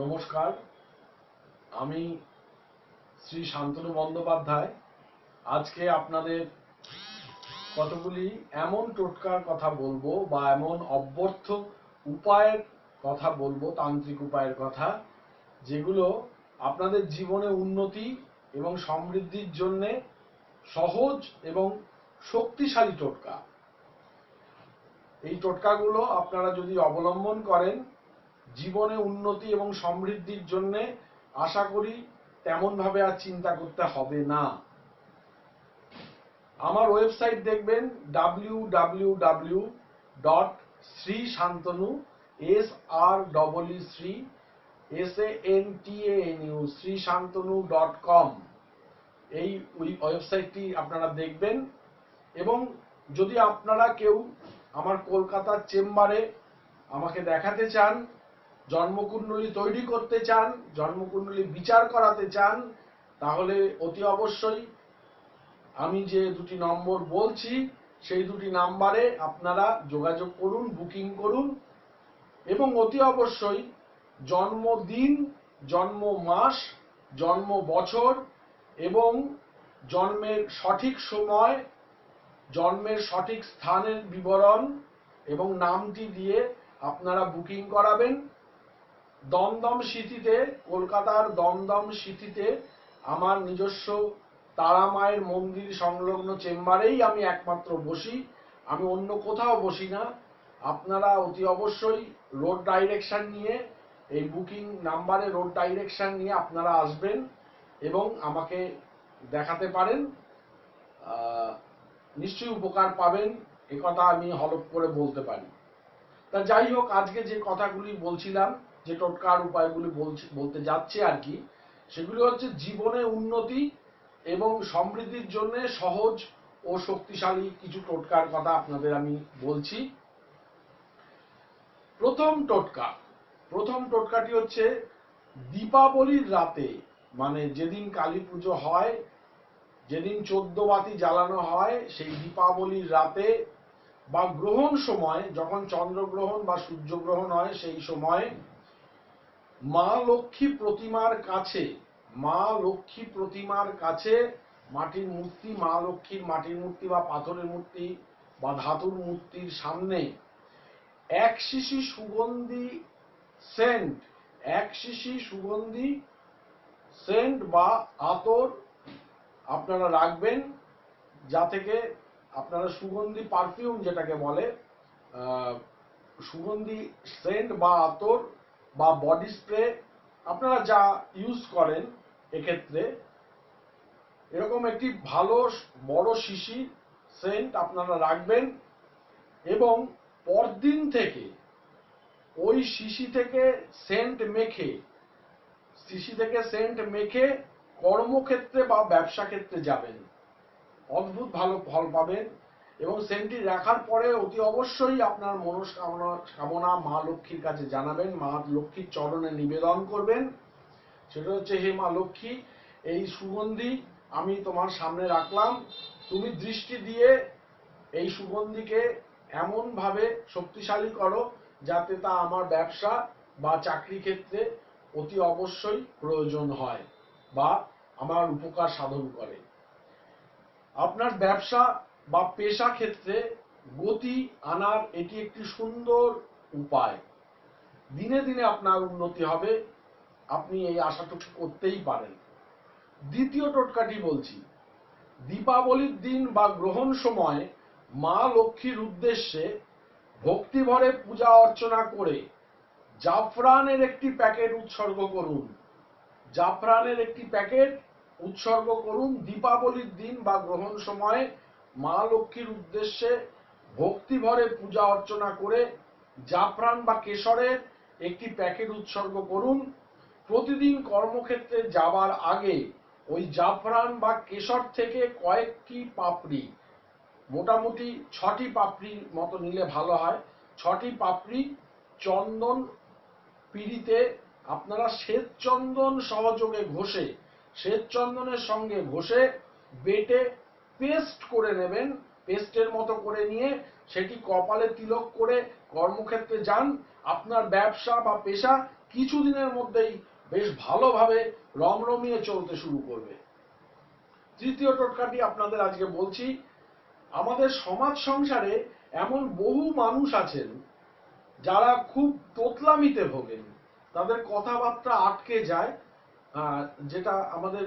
নমস্কার। আমি শ্রী শান্তনু বন্দ্যোপাধ্যায়। আজকে আপনাদের কতগুলি এমন টোটকার কথা বলব বা এমন অব্যর্থ উপায়ের কথা বলব, তান্ত্রিক উপায়ের কথা, যেগুলো আপনাদের জীবনে উন্নতি এবং সমৃদ্ধির জন্যে সহজ এবং শক্তিশালী টোটকা। এই টোটকাগুলো আপনারা যদি অবলম্বন করেন জীবনে উন্নতি এবং সমৃদ্ধির জন্য আশা করি তেমন ভাবে আর চিন্তা করতে হবে না। আমার ওয়েবসাইট দেখবেন W W W dot Shri Shantanu S R double E Shri S A N T N U Shri Shantanu dot com এই ওয়েবসাইটটি আপনারা দেখবেন। এবং যদি আপনারা কেউ আমার কলকাতার চেম্বারে আমাকে দেখাতে চান জন্মকুণ্ডলী তৈরি করতে চান, জন্মকুণ্ডলী বিচার করাতে চান, তাহলে অতি অবশ্যই আমি যে দুটি নম্বর বলছি, সেই দুটি নাম্বারে আপনারা যোগাযোগ করুন, বুকিং করুন এবং অতি অবশ্যই জন্মদিন জন্ম মাস জন্ম বছর এবং জন্মের সঠিক সময়, জন্মের সঠিক স্থানের বিবরণ এবং নামটি দিয়ে আপনারা বুকিং করাবেন। দমদম সিটিতে, কলকাতার দমদম সিটিতে আমার নিজস্ব তারা মায়ের মন্দির সংলগ্ন চেম্বারেই আমি একমাত্র বসি। আমি অন্য কোথাও বসি না। আপনারা অতি অবশ্যই রোড ডাইরেকশন নিয়ে, এই বুকিং নাম্বারে রোড ডাইরেকশন নিয়ে আপনারা আসবেন এবং আমাকে দেখাতে পারেন। নিশ্চয়ই উপকার পাবেন। কথা আমি হলপ করে বলতে পারি। তা যাই হোক, আজকে যে কথাগুলি বলছিলাম যে টোটকার উপায়গুলি বলছি, বলতে যাচ্ছে আর কি, সেগুলি হচ্ছে জীবনে উন্নতি এবং সমৃদ্ধির জন্য সহজ ও শক্তিশালী কিছু টোটকার কথা আপনাদের আমি বলছি। প্রথম টোটকা, প্রথম টোটকাটি হচ্ছে দীপাবলির রাতে মানে যেদিন কালী পুজো হয়, যেদিন চোদ্দ বাতি জ্বালানো হয়, সেই দীপাবলির রাতে বা গ্রহণ সময়, যখন চন্দ্রগ্রহণ বা সূর্যগ্রহণ হয়, সেই সময় মা লক্ষ্মী প্রতিমার কাছে, মা লক্ষ্মী প্রতিমার কাছে মাটির মূর্তি, মা লক্ষ্মীর মাটির মূর্তি বা পাথরের মূর্তি বা ধাতুর মূর্তির সামনে। এক শিশি সুগন্ধি সেন্ট, এক শিশি সুগন্ধি সেন্ট বা আতর আপনারা রাখবেন যা থেকে আপনারা সুগন্ধি পারফিউম যেটাকে বলে সুগন্ধি সেন্ট বা আতর বা বডি স্প্রে আপনারা যা ইউজ করেন এক্ষেত্রে, এরকম একটি ভালো বড় শিশি সেন্ট আপনারা রাখবেন এবং পরদিন থেকে ওই শিশি থেকে সেন্ট মেখে, শিশি থেকে সেন্ট মেখে কর্মক্ষেত্রে বা ব্যবসা ক্ষেত্রে যাবেন। অদ্ভুত ভালো ফল পাবেন। এবং সেন্টটি রাখার পরে অতি অবশ্যই আপনার মনস্কামনা, কামনা মা লক্ষ্মীর কাছে জানাবেন, মা লক্ষ্মীর চরণে নিবেদন করবেন। সেটা হচ্ছে, হে মা লক্ষ্মী, এই সুগন্ধি আমি তোমার সামনে রাখলাম। তুমি দৃষ্টি দিয়ে এই সুগন্ধিকে এমন ভাবে শক্তিশালী করো যাতে তা আমার ব্যবসা বা চাকরি ক্ষেত্রে অতি অবশ্যই প্রয়োজন হয় বা আমার উপকার সাধন করে। আপনার ব্যবসা বা পেশা ক্ষেত্রে গতি আনার এটি একটি সুন্দর উপায়। দিনে দিনে আপনার উন্নতি হবে, আপনি এই আশাটুকু করতেই পারেন। দ্বিতীয় টোটকাটি বলছি, দীপাবলির দিন বা গ্রহণ সময় মা লক্ষ্মীর উদ্দেশ্যে ভক্তিভরে পূজা অর্চনা করে জাফরানের একটি প্যাকেট উৎসর্গ করুন। জাফরানের একটি প্যাকেট উৎসর্গ করুন দীপাবলির দিন বা গ্রহণ সময়ে মা লক্ষ্মীর উদ্দেশ্যে ভক্তিভরে পূজা অর্চনা করে জাফরান বা কেশরের একটি প্যাকেট উৎসর্গ করুন। প্রতিদিন কর্মক্ষেত্রে যাবার আগে ওই জাফরান বা কেশর থেকে কয়েকটি পাপড়ি, মোটামুটি ছটি পাপড়ির মতো নিলে ভালো হয়। ছটি পাপড়ি চন্দন পিড়িতে আপনারা শ্বেত চন্দন সহযোগে ঘষে শ্বেত চন্দনের সঙ্গে ঘষে বেটে পেস্ট করে নেবেন, পেস্টের মতো করে নিয়ে সেটি কপালে তিলক করে কর্মক্ষেত্রে যান। আপনার ব্যবসা বা পেশা কিছুদিনের মধ্যেই বেশ ভালোভাবে রমরমিয়ে চলতে শুরু করবে। তৃতীয় টোটকাটি আপনাদের আজকে বলছি, আমাদের সমাজ সংসারে এমন বহু মানুষ আছেন যারা খুব তোতলামিতে ভোগেন। তাদের কথাবার্তা আটকে যায় যেটা আমাদের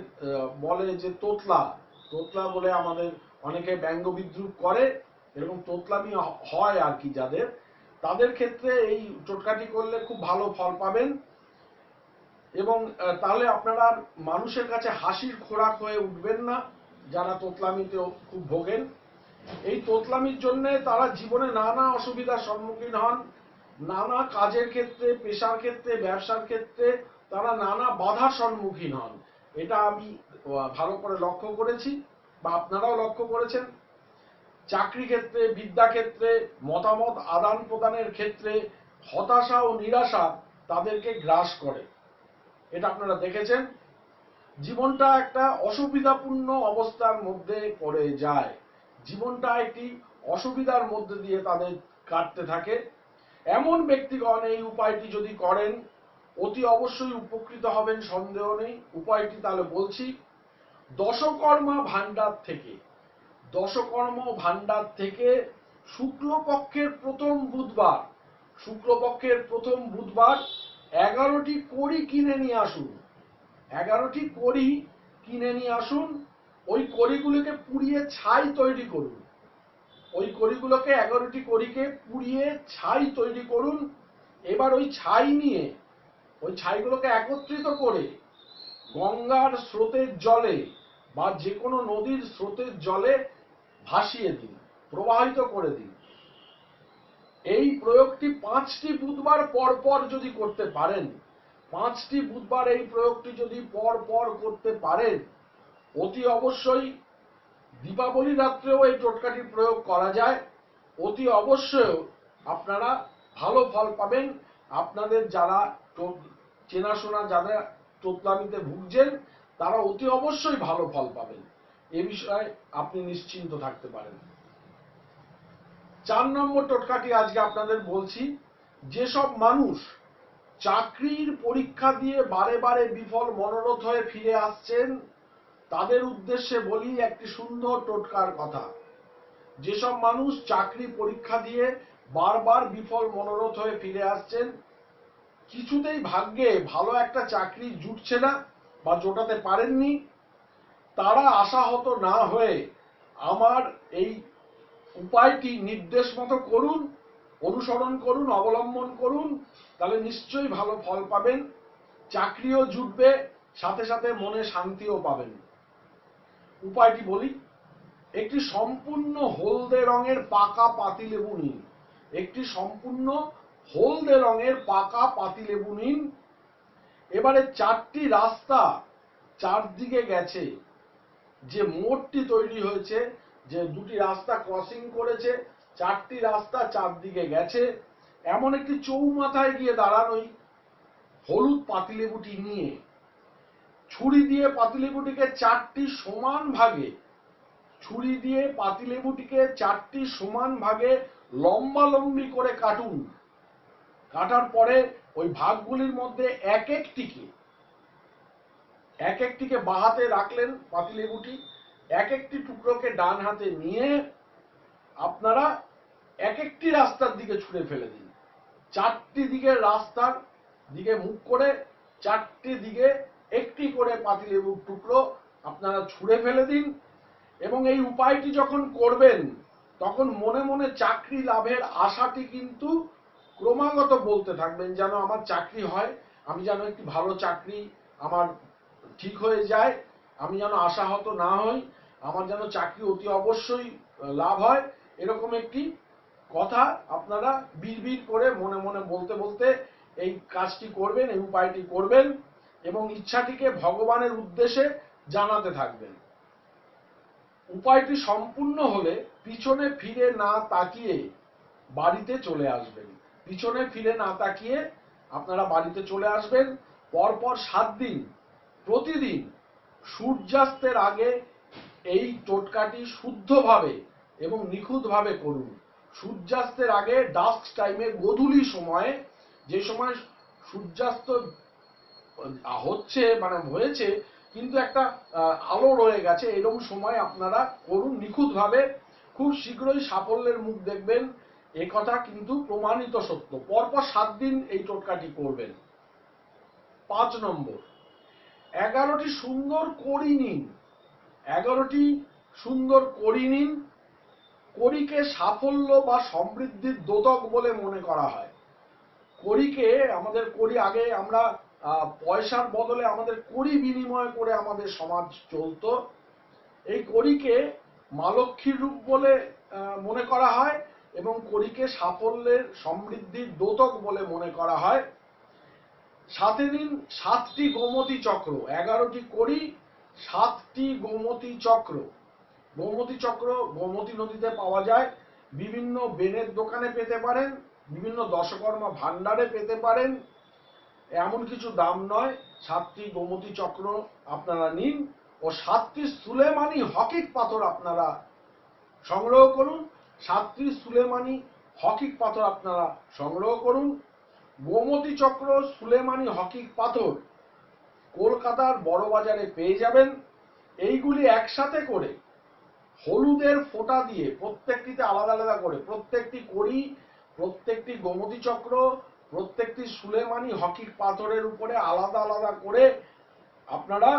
বলে যে তোতলা। তোতলা বলে আমাদের অনেকে ব্যঙ্গ বিদ্রুপ করে এরকম তোতলামি হয় আর কি যাদের। তাদের ক্ষেত্রে এই টোটকাটি করলে খুব ভালো ফল পাবেন। এবং তাহলে আপনারা মানুষের কাছে হাসির খোরাক হয়ে উঠবেন না, যারা তোতলামিতে খুব ভোগেন। এই তোতলামির জন্য তারা জীবনে নানা অসুবিধার সম্মুখীন হন। নানা কাজের ক্ষেত্রে, পেশার ক্ষেত্রে, ব্যবসার ক্ষেত্রে তারা নানা বাধার সম্মুখীন হন। এটা আমি ভালো করে লক্ষ্য করেছি বা আপনারাও লক্ষ্য করেছেন। চাকরি ক্ষেত্রে, বিদ্যা ক্ষেত্রে, মতামত আদান প্রদানের ক্ষেত্রে হতাশা ও নিরাশা তাদেরকে গ্রাস করে। এটা আপনারা দেখেছেন। জীবনটা একটা অসুবিধাপূর্ণ অবস্থার মধ্যে পড়ে যায়। জীবনটা একটি অসুবিধার মধ্যে দিয়ে তাদের কাটতে থাকে। এমন ব্যক্তিগণ এই উপায়টি যদি করেন অতি অবশ্যই উপকৃত হবেন, সন্দেহ নেই। উপায়টি তাহলে বলছি, দশকর্মা ভান্ডার থেকে, দশকর্ম ভান্ডার থেকে শুক্লপক্ষের প্রথম বুধবার, শুক্লপক্ষের প্রথম বুধবার এগারোটি কড়ি কিনে নিয়ে আসুন। এগারোটি কড়ি কিনে নিয়ে আসুন, ওই কড়িগুলোকে পুড়িয়ে ছাই তৈরি করুন। ওই কড়িগুলোকে এগারোটি কড়িকে পুড়িয়ে ছাই তৈরি করুন। এবার ওই ছাই নিয়ে ওই ছাইগুলোকে একত্রিত করে গঙ্গার স্রোতের জলে বা যে কোনো নদীর স্রোতের জলে ভাসিয়ে দিন, প্রবাহিত করে দিন। এই প্রয়োগটি পাঁচটি বুধবার পর পর যদি করতে পারেন, পাঁচটি বুধবার এই প্রয়োগটি যদি পর পর করতে পারেন, অতি অবশ্যই দীপাবলি রাত্রেও এই টোটকাটি প্রয়োগ করা যায়। অতি অবশ্যই আপনারা ভালো ফল পাবেন। আপনাদের যারা চেনাশোনা যারা তোতলামিতে ভুগছেন, তারা অতি অবশ্যই ভালো ফল পাবেন। এ বিষয়ে আপনি নিশ্চিন্ত থাকতে পারেন। চার নম্বর টোটকাটি আজকে আপনাদের বলছি, যেসব মানুষ চাকরির পরীক্ষা দিয়ে বারে বারে বিফল মনোরথ হয়ে ফিরে আসছেন, তাদের উদ্দেশ্যে বলি একটি সুন্দর টোটকার কথা। যেসব মানুষ চাকরি পরীক্ষা দিয়ে বারবার বিফল মনোরথ হয়ে ফিরে আসছেন কিছুতেই ভাগ্যে ভালো একটা চাকরি জুটছে না বা জোটাতে পারেননি। তারা আশাহত না হয়ে আমার এই উপায়টি নির্দেশ মতো করুন, অনুসরণ করুন, অবলম্বন করুন, তাহলে নিশ্চয়ই ভালো ফল পাবেন, চাকরিও জুটবে, সাথে সাথে মনে শান্তিও পাবেন। উপায়টি বলি, একটি সম্পূর্ণ হলদে রঙের পাকা পাতিলেবু নিন। একটি সম্পূর্ণ হলদে রঙের পাকা পাতিলেবু নিন। এবারে চারটি রাস্তা চারদিকে গেছে। যে মোড়টি তৈরি হয়েছে, যে দুটি রাস্তা ক্রসিং করেছে, চারটি রাস্তা চারদিকে গেছে। এমন একটি চৌমাথায় গিয়ে দাঁড়ানোই হলুদ পাতিলেবুটি নিয়ে। ছুরি দিয়ে পাতিলেবুটিকে চারটি সমান ভাগে, ছুরি দিয়ে পাতিলেবুটিকে চারটি সমান ভাগে লম্বা লম্বি করে কাটুন। কাটার পরে ওই ভাগগুলির মধ্যে এক একটিকে এক একটিকে বাঁ হাতে রাখলেন পাতিলেবুটি এক একটি টুকরোকে ডান হাতে নিয়ে আপনারা এক একটি রাস্তার দিকে ছুঁড়ে ফেলে দিন। চারটি দিকে রাস্তার দিকে মুখ করে চারটি দিকে একটি করে পাতিলেবুর টুকরো আপনারা ছুঁড়ে ফেলে দিন এবং এই উপায়টি যখন করবেন, তখন মনে মনে চাকরি লাভের আশাটি কিন্তু ক্রমাগত বলতে থাকবেন যেন আমার চাকরি হয়, আমি যেন একটি ভালো চাকরি আমার ঠিক হয়ে যায়, আমি যেন আশাহত না হই, আমার যেন চাকরি অতি অবশ্যই লাভ হয়, এরকম একটি কথা আপনারা বিড় করে মনে মনে বলতে বলতে এই কাজটি করবেন, এই উপায়টি করবেন এবং ইচ্ছাটিকে ভগবানের উদ্দেশ্যে জানাতে থাকবেন। উপায়টি সম্পূর্ণ হলে পিছনে ফিরে না তাকিয়ে বাড়িতে চলে আসবেন। পিছনে ফিরে না তাকিয়ে আপনারা বাড়িতে চলে আসবেন। পরপর সাত দিন, প্রতিদিন সূর্যাস্তের আগে এই টোটকাটি শুদ্ধভাবে এবং নিখুঁতভাবে করুন। সূর্যাস্তের আগে ডাস্ক টাইমে গোধূলি সময়ে যে সময় সূর্যাস্ত হচ্ছে মানে হয়েছে, কিন্তু একটা আলো রয়ে গেছে এরকম সময় আপনারা করুন নিখুঁতভাবে। খুব শীঘ্রই সাফল্যের মুখ দেখবেন। এ কথা কিন্তু প্রমাণিত সত্য। পরপর সাত দিন এই টোটকাটি করবেন। পাঁচ নম্বর, এগারোটি সুন্দর করি নিন। এগারোটি সুন্দর করি নিন, করিকে সাফল্য বা সমৃদ্ধির দোতক বলে মনে করা হয়। করিকে আমাদের করি আগে আমরা পয়সার বদলে আমাদের করি বিনিময় করে আমাদের সমাজ চলতো। এই কড়িকে মা লক্ষ্মীর রূপ বলে মনে করা হয়। এবং করিকে সাফল্যের সমৃদ্ধির দোতক বলে মনে করা হয়। সাথে দিন সাতটি গোমতী চক্র, এগারোটি করি সাতটি গোমতী চক্র। গোমতী চক্র গোমতী নদীতে পাওয়া যায়, বিভিন্ন বেনের দোকানে পেতে পারেন, বিভিন্ন দশকর্মা ভান্ডারে পেতে পারেন। এমন কিছু দাম নয়, সাতটি গোমতী চক্র আপনারা নিন ও সাতটি সুলেমানি হকিক পাথর আপনারা সংগ্রহ করুন। সাতটি সুলেমানি হকিক পাথর আপনারা সংগ্রহ করুন। গোমতী চক্র সুলেমানি হকিক পাথর কলকাতার বড় বাজারে পেয়ে যাবেন। এইগুলি একসাথে করে হলুদের ফোঁটা দিয়ে প্রত্যেকটিতে আলাদা আলাদা করে প্রত্যেকটি করি প্রত্যেকটি গোমতী চক্র, প্রত্যেকটি সুলেমানি হকিক পাথরের উপরে আলাদা আলাদা করে আপনারা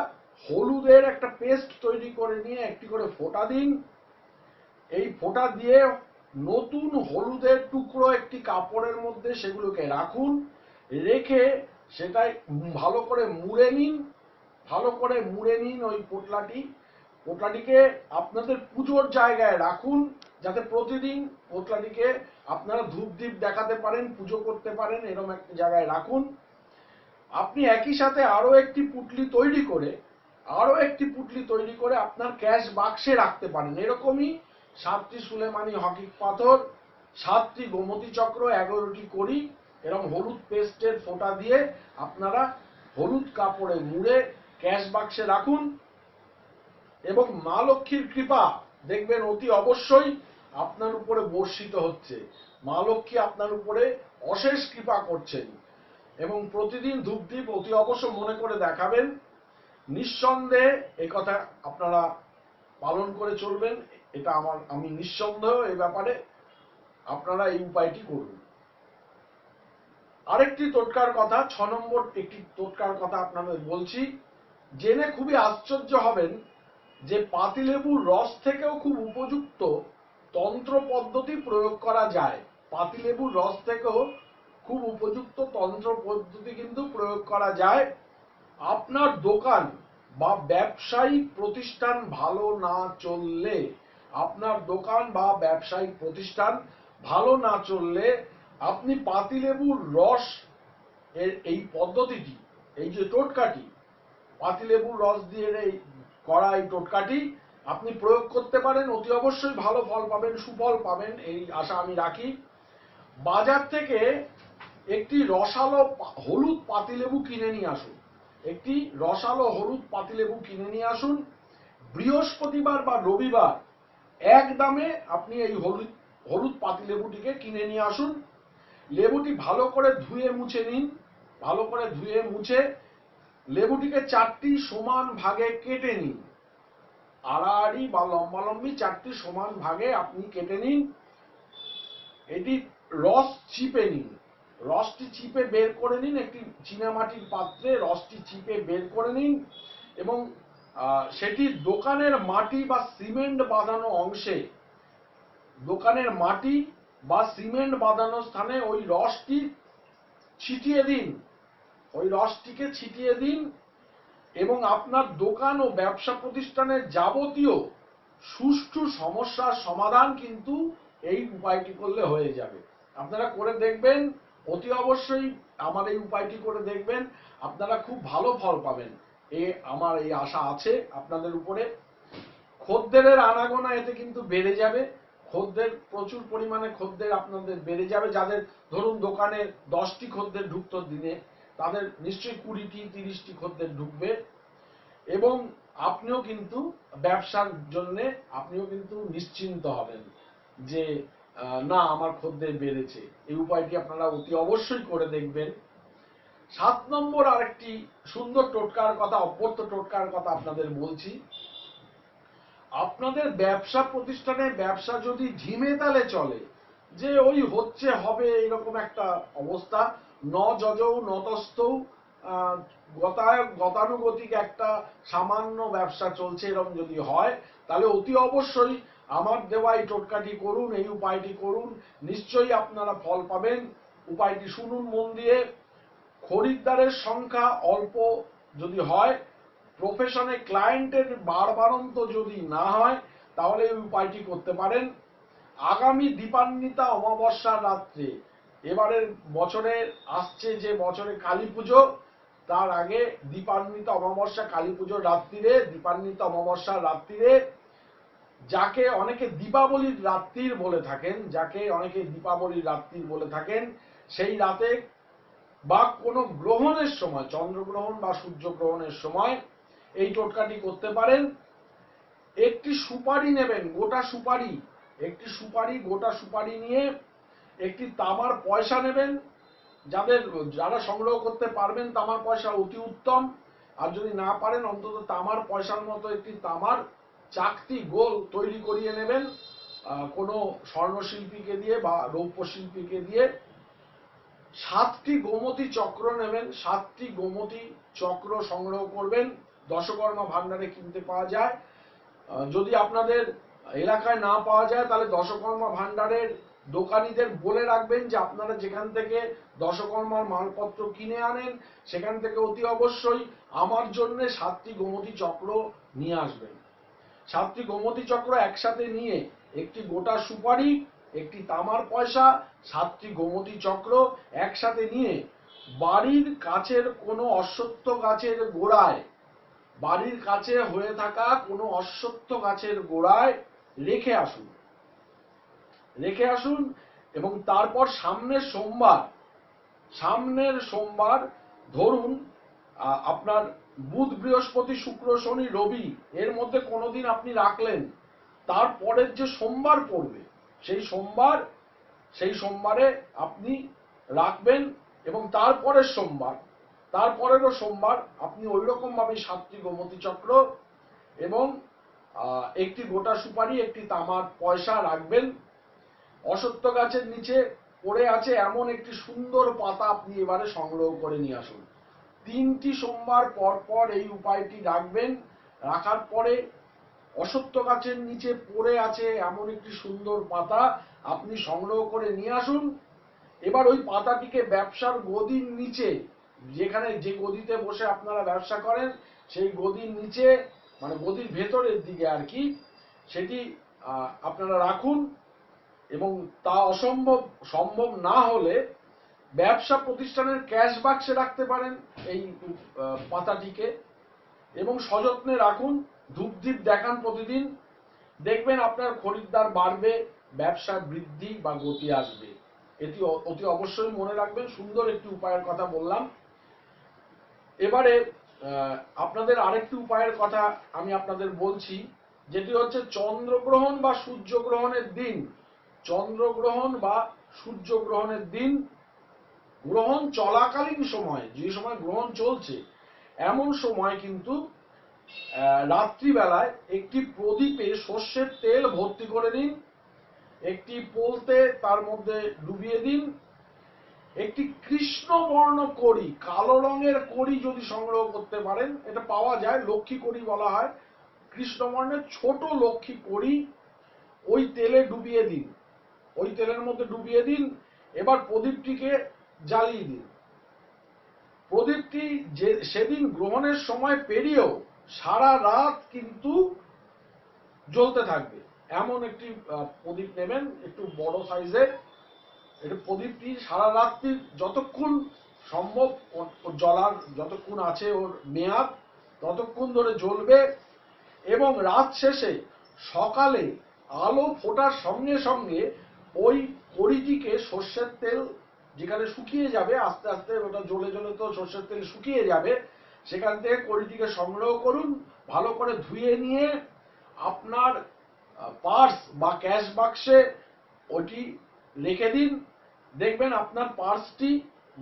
হলুদের একটা পেস্ট তৈরি করে নিয়ে একটি করে ফোঁটা দিন। এই ফোঁটা দিয়ে নতুন হলুদের টুকরো একটি কাপড়ের মধ্যে সেগুলোকে রাখুন, রেখে সেটাই ভালো করে মুড়ে নিন, ভালো করে মুড়ে নিন ওই পোটলাটি। পোটলাটিকে আপনাদের পুজোর জায়গায় রাখুন, যাতে প্রতিদিন পোটলাটিকে আপনারা ধূপ দ্বীপ দেখাতে পারেন, পুজো করতে পারেন, এরকম একটা জায়গায় রাখুন। আপনি একই সাথে আরও একটি পুটলি তৈরি করে আরও একটি পুটলি তৈরি করে আপনার ক্যাশ বাক্সে রাখতে পারেন। এরকমই সাতটি সুলেমানি হকিক পাথর, সাতটি গোমতী চক্র, এগারোটি করি এরকম হলুদ পেস্টের ফোঁটা দিয়ে আপনারা হলুদ কাপড়ে মুড়ে ক্যাশ বাক্সে রাখুন। এবং মা লক্ষ্মীর কৃপা, দেখবেন অতি অবশ্যই আপনার উপরে বর্ষিত হচ্ছে। মা লক্ষ্মী আপনার উপরে অশেষ কৃপা করছেন। এবং প্রতিদিন ধূপদীপ অতি অবশ্য মনে করে দেখাবেন। নিঃসন্দেহে কথা আপনারা পালন করে চলবেন। এটা আমার, আমি নিঃসন্দেহ এই ব্যাপারে আপনারা এই উপায়টি করুন। আরেকটি টোটকার কথা, ছ নম্বর একটি টোটকার কথা আপনাদের বলছি। জেনে খুবই আশ্চর্য হবেন যে পাতিলেবুর রস থেকেও খুব উপযুক্ত তন্ত্র পদ্ধতি প্রয়োগ করা যায়। পাতিলেবুর রস থেকেও খুব উপযুক্ত তন্ত্র পদ্ধতি কিন্তু প্রয়োগ করা যায়। আপনার দোকান বা ব্যবসায়িক প্রতিষ্ঠান ভালো না চললে আপনার দোকান বা ব্যবসায়িক প্রতিষ্ঠান ভালো না চললে আপনি পাতিলেবুর রস এর এই পদ্ধতিটি, এই যে টোটকাটি, পাতিলেবুর রস দিয়ে এই করা এই টোটকাটি আপনি প্রয়োগ করতে পারেন। অতি অবশ্যই ভালো ফল পাবেন, সুফল পাবেন, এই আশা আমি রাখি। বাজার থেকে একটি রসালো হলুদ পাতিলেবু কিনে নিয়ে আসুন। একটি রসালো হলুদ পাতিলেবু কিনে নিয়ে আসুন। বৃহস্পতিবার বা রবিবার এক দামে আপনি এই হলুদ হলুদ পাতি লেবুটিকে কিনে নিয়ে আসুন। লেবুটি ভালো করে ধুয়ে মুছে নিন। ভালো করে ধুয়ে মুছে লেবুটিকে চারটি সমান ভাগে কেটে নিন। আড়াআড়ি বা লম্বালম্বি চারটি সমান ভাগে আপনি কেটে নিন। এটি রস চিপে নিন। রসটি চিপে বের করে নিন। একটি চীনামাটির পাত্রে রসটি চিপে বের করে নিন এবং সেটি দোকানের মাটি বা সিমেন্ট বাঁধানো অংশে, দোকানের মাটি বা সিমেন্ট বাঁধানো স্থানে ওই রসটি ছিটিয়ে দিন। ওই রসটিকে ছিটিয়ে দিন এবং আপনার দোকান ও ব্যবসা প্রতিষ্ঠানের যাবতীয় সুষ্ঠু সমস্যার সমাধান কিন্তু এই উপায়টি করলে হয়ে যাবে। আপনারা করে দেখবেন, অতি অবশ্যই আমার এই উপায়টি করে দেখবেন, আপনারা খুব ভালো ফল পাবেন। এ আমার এই আশা আছে। আপনাদের উপরে খদ্দেরের আনাগোনা এতে কিন্তু বেড়ে যাবে। খদ্দের প্রচুর পরিমাণে খদ্দের আপনাদের বেড়ে যাবে। যাদের ধরুন দোকানে দশটি খদ্দের ঢুকতো দিনে, তাদের নিশ্চয়ই কুড়িটি, তিরিশটি খদ্দের ঢুকবে। এবং আপনিও কিন্তু ব্যবসার জন্য আপনিও কিন্তু নিশ্চিন্ত হবেন যে না, আমার খদ্দের বেড়েছে। এই উপায়টি আপনারা অতি অবশ্যই করে দেখবেন। সাত নম্বর আরেকটি সুন্দর টোটকার কথা অভ্যর্থ টোটকার কথা আপনাদের বলছি। আপনাদের ব্যবসা প্রতিষ্ঠানে ব্যবসা যদি ঝিমে তালে চলে, যে ওই হচ্ছে, হবে এরকম একটা অবস্থা। ন যজৌ নতস্থৌ গতায়- গতানুগতিক একটা সামান্য ব্যবসা চলছে, এরকম যদি হয়, তাহলে অতি অবশ্যই আমার দেওয়া এই টোটকাটি করুন, এই উপায়টি করুন। নিশ্চয়ই আপনারা ফল পাবেন। উপায়টি শুনুন মন দিয়ে। খরিদ্দারের সংখ্যা অল্প যদি হয় প্রফেশনে ক্লায়েন্টের বারবারন্ত যদি না হয়, তাহলে এই উপায়টি করতে পারেন। আগামী দীপান্বিতা অমাবস্যার রাত্রে, এবারের বছরে আসছে যে বছরে কালী পুজো, তার আগে দীপান্বিতা অমাবস্যা, কালী পুজোর রাত্রিরে, দীপান্বিতা অমাবস্যার রাত্রিরে, যাকে অনেকে দীপাবলির রাত্রির বলে থাকেন, যাকে অনেকে দীপাবলির রাত্রির বলে থাকেন, সেই রাতে বা কোনো গ্রহণের সময়, চন্দ্রগ্রহণ বা সূর্যগ্রহণের সময় এই টোটকাটি করতে পারেন। একটি সুপারি নেবেন, গোটা সুপারি। একটি সুপারি, গোটা সুপারি নিয়ে একটি তামার পয়সা নেবেন। যাদের, যারা সংগ্রহ করতে পারবেন তামার পয়সা অতি উত্তম। আর যদি না পারেন, অন্তত তামার পয়সার মতো একটি তামার চাকতি গোল তৈরি করিয়ে নেবেন। কোনো স্বর্ণশিল্পীকে দিয়ে বা রৌপ্য শিল্পীকে দিয়ে সাতটি গোমতী চক্র নেবেন, সাতটি গোমতী চক্র সংগ্রহ করবেন, দশকর্মা ভান্ডারে কিনতে পাওয়া যায়। যদি আপনাদের এলাকায় না পাওয়া যায়, তাহলে দশকর্মা ভান্ডারের দোকানীদের বলে রাখবেন যে আপনারা যেখান থেকে দশকর্মার মালপত্র কিনে আনেন, সেখান থেকে অতি অবশ্যই আমার জন্য সাতটি গোমতী চক্র নিয়ে আসবেন। সাতটি গোমতী চক্র একসাথে নিয়ে একটি গোটা সুপারি একটি তামার পয়সা, সাতটি গোমতী চক্র একসাথে নিয়ে বাড়ির কাছের কোনো অশ্বত্থ গাছের গোড়ায়, বাড়ির কাছে হয়ে থাকা কোনো অশ্বত্থ গাছের গোড়ায় রেখে আসুন। রেখে আসুন এবং তারপর সামনের সোমবার সামনের সোমবার ধরুন আপনার বুধ, বৃহস্পতি, শুক্র, শনি, রবি, এর মধ্যে কোনোদিন আপনি রাখলেন, তারপরের যে সোমবার পড়বে সেই সোমবার, সেই সোমবারে আপনি রাখবেন এবং তারপরের সোমবার, তারপরেরও সোমবার আপনি ওই রকম ভাবে সাতটি গোমতী চক্র এবং একটি গোটা সুপারি, একটি তামার পয়সা রাখবেন। অসত্য গাছের নিচে পড়ে আছে এমন একটি সুন্দর পাতা আপনি এবারে সংগ্রহ করে নিয়ে আসুন। তিনটি সোমবার পর পর এই উপায়টি রাখবেন। রাখার পরে অসত্য গাছের নিচে পড়ে আছে এমন একটি সুন্দর পাতা। আপনি সংগ্রহ করে নিয়ে আসুন। এবার ওই পাতাটিকে ব্যবসার গদির নিচে, যেখানে যে গদিতে বসে আপনারা ব্যবসা করেন, সেই গদির নিচে মানে গদির ভেতরের দিকে আর কি, সেটি আপনারা রাখুন এবং তা অসম্ভব, সম্ভব না হলে ব্যবসা প্রতিষ্ঠানের ক্যাশ বাক্সে রাখতে পারেন এই পাতাটিকে এবং সযত্নে রাখুন। ধূপদীপ দেখান প্রতিদিন। দেখবেন আপনার খরিদ্দার বাড়বে, ব্যবসার বৃদ্ধি বা গতি আসবে। এটি অতি অবশ্যই মনে রাখবেন, সুন্দর একটি উপায়ের কথা বললাম। এবারে আপনাদের আরেকটি উপায়ের কথা আমি আপনাদের বলছি, যেটি হচ্ছে চন্দ্রগ্রহণ বা সূর্যগ্রহণের দিন। চন্দ্রগ্রহণ বা সূর্যগ্রহণের দিন গ্রহণ চলাকালীন সময়, যে সময় গ্রহণ চলছে, এমন সময় কিন্তু রাত্রিবেলায় একটি প্রদীপে সর্ষের তেল ভর্তি করে দিন একটি পোলতে তার মধ্যে ডুবিয়ে দিন। একটি কৃষ্ণবর্ণ কড়ি, কালো রঙের কড়ি যদি সংগ্রহ করতে পারেন, এটা পাওয়া যায়, লক্ষ্মী কড়ি বলা হয়। কৃষ্ণবর্ণের ছোট লক্ষ্মী কড়ি, ওই তেলে ডুবিয়ে দিন। ওই তেলের মধ্যে ডুবিয়ে দিন। এবার প্রদীপটিকে জ্বালিয়ে দিন। প্রদীপটি যে সেদিন গ্রহণের সময় পেরিয়েও সারা রাত কিন্তু জ্বলতে থাকবে। এমন একটি প্রদীপ নেবেন, একটু বড় সাইজের এটা প্রদীপটি সারা রাত্রি যতক্ষণ সম্ভব জ্বলার, যতক্ষণ আছে ওর মেয়াদ, ততক্ষণ ধরে জ্বলবে এবং রাত শেষে সকালে আলো ফোটার সঙ্গে সঙ্গে ওই কড়িটিকে সর্ষের তেল যেখানে শুকিয়ে যাবে, আস্তে আস্তে ওটা জ্বলে জ্বলে তো সর্ষের তেল শুকিয়ে যাবে সেখান থেকে কড়িটিকে সংগ্রহ করুন, ভালো করে ধুয়ে নিয়ে আপনার পার্স বা ক্যাশ বাক্সে ওটি রেখে দিন। দেখবেন আপনার পার্সটি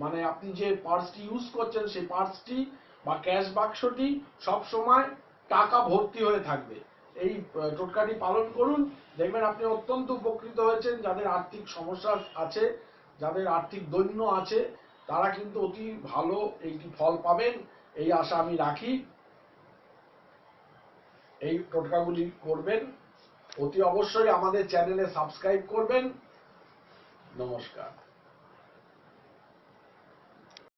মানে আপনি যে পার্সটি ইউজ করছেন, সেই পার্সটি বা ক্যাশ বাক্সটি সব সময় টাকা ভর্তি হয়ে থাকবে। এই টোটকাটি পালন করুন। দেখবেন আপনি অত্যন্ত উপকৃত হয়েছেন। যাদের আর্থিক সমস্যা আছে, যাদের আর্থিক দৈন্য আছে, তারা কিন্তু অতি ভালো এইটি ফল পাবেন। এই আশা আমি রাখি। এই টোটকাগুলি করবেন। অতি অবশ্যই আমাদের চ্যানেলে সাবস্ক্রাইব করবেন। নমস্কার।